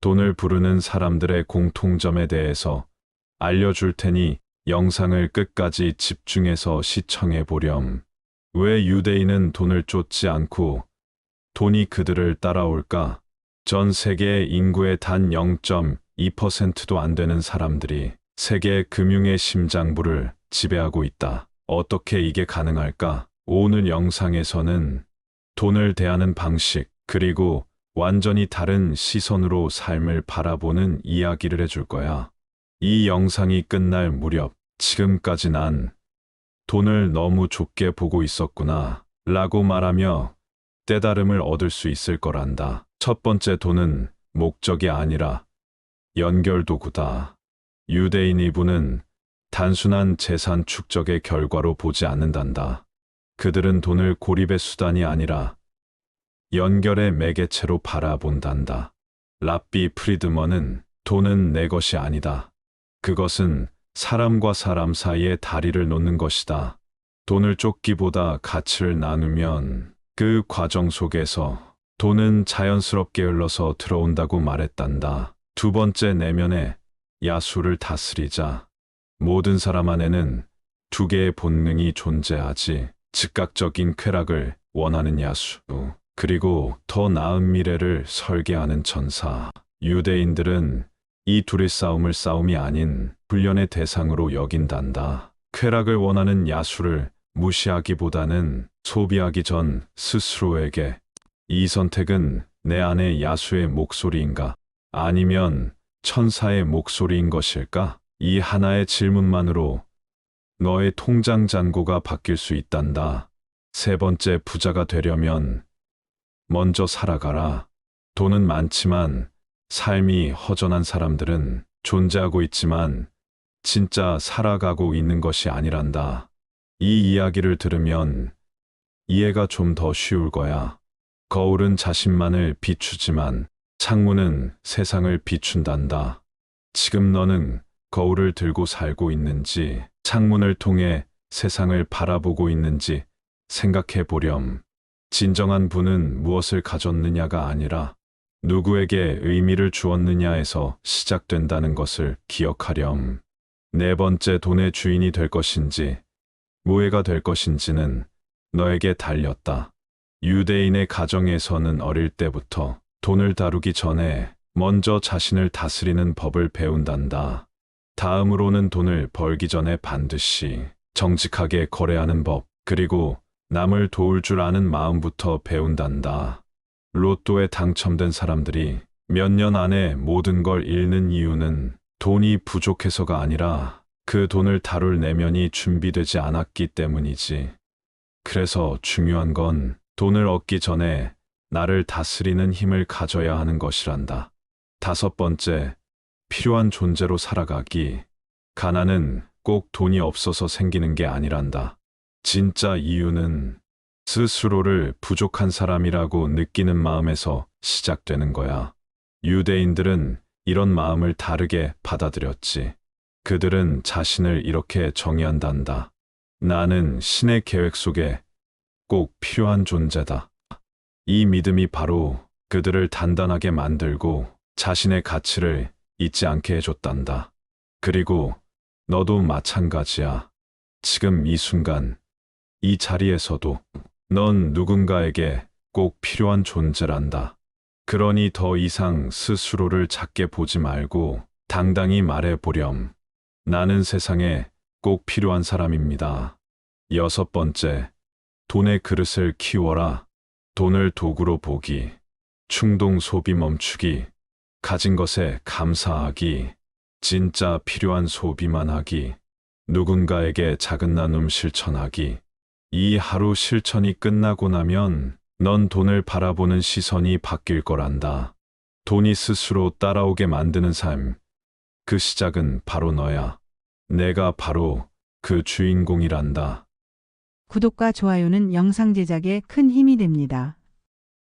돈을 부르는 사람들의 공통점에 대해서 알려줄 테니 영상을 끝까지 집중해서 시청해 보렴. 왜 유대인은 돈을 쫓지 않고 돈이 그들을 따라올까? 전 세계의 인구의 단 0.2%도 안 되는 사람들이 세계 금융의 심장부를 지배하고 있다. 어떻게 이게 가능할까? 오늘 영상에서는 돈을 대하는 방식, 그리고 완전히 다른 시선으로 삶을 바라보는 이야기를 해줄 거야. 이 영상이 끝날 무렵, 지금까지 난 돈을 너무 좁게 보고 있었구나, 라고 말하며 깨달음을 얻을 수 있을 거란다. 첫 번째 돈은 목적이 아니라 연결 도구다. 유대인 이부는 단순한 재산 축적의 결과로 보지 않는단다. 그들은 돈을 고립의 수단이 아니라 연결의 매개체로 바라본단다. 랍비 프리드먼은 돈은 내 것이 아니다. 그것은 사람과 사람 사이에 다리를 놓는 것이다. 돈을 쫓기보다 가치를 나누면 그 과정 속에서 돈은 자연스럽게 흘러서 들어온다고 말했단다. 두 번째 내면의 야수를 다스리자. 모든 사람 안에는 두 개의 본능이 존재하지. 즉각적인 쾌락을 원하는 야수, 그리고 더 나은 미래를 설계하는 천사. 유대인들은 이 둘의 싸움을 싸움이 아닌 훈련의 대상으로 여긴단다. 쾌락을 원하는 야수를 무시하기보다는 소비하기 전 스스로에게 이 선택은 내 안의 야수의 목소리인가? 아니면 천사의 목소리인 것일까? 이 하나의 질문만으로 너의 통장 잔고가 바뀔 수 있단다. 세 번째 부자가 되려면 먼저 살아가라. 돈은 많지만 삶이 허전한 사람들은 존재하고 있지만 진짜 살아가고 있는 것이 아니란다. 이 이야기를 들으면 이해가 좀 더 쉬울 거야. 거울은 자신만을 비추지만 창문은 세상을 비춘단다. 지금 너는 거울을 들고 살고 있는지, 창문을 통해 세상을 바라보고 있는지 생각해 보렴. 진정한 부는 무엇을 가졌느냐가 아니라 누구에게 의미를 주었느냐에서 시작된다는 것을 기억하렴. 네 번째 돈의 주인이 될 것인지, 무해가 될 것인지는 너에게 달렸다. 유대인의 가정에서는 어릴 때부터 돈을 다루기 전에 먼저 자신을 다스리는 법을 배운단다. 다음으로는 돈을 벌기 전에 반드시 정직하게 거래하는 법, 그리고 남을 도울 줄 아는 마음부터 배운단다. 로또에 당첨된 사람들이 몇 년 안에 모든 걸 잃는 이유는 돈이 부족해서가 아니라 그 돈을 다룰 내면이 준비되지 않았기 때문이지. 그래서 중요한 건 돈을 얻기 전에 나를 다스리는 힘을 가져야 하는 것이란다. 다섯 번째, 필요한 존재로 살아가기. 가난은 꼭 돈이 없어서 생기는 게 아니란다. 진짜 이유는 스스로를 부족한 사람이라고 느끼는 마음에서 시작되는 거야. 유대인들은 이런 마음을 다르게 받아들였지. 그들은 자신을 이렇게 정의한단다. 나는 신의 계획 속에 꼭 필요한 존재다. 이 믿음이 바로 그들을 단단하게 만들고 자신의 가치를 잊지 않게 해줬단다. 그리고 너도 마찬가지야. 지금 이 순간, 이 자리에서도 넌 누군가에게 꼭 필요한 존재란다. 그러니 더 이상 스스로를 작게 보지 말고 당당히 말해 보렴. 나는 세상에 꼭 필요한 사람입니다. 여섯 번째, 돈의 그릇을 키워라. 돈을 도구로 보기, 충동 소비 멈추기, 가진 것에 감사하기, 진짜 필요한 소비만 하기, 누군가에게 작은 나눔 실천하기. 이 하루 실천이 끝나고 나면 넌 돈을 바라보는 시선이 바뀔 거란다. 돈이 스스로 따라오게 만드는 삶. 그 시작은 바로 너야. 내가 바로 그 주인공이란다. 구독과 좋아요는 영상 제작에 큰 힘이 됩니다.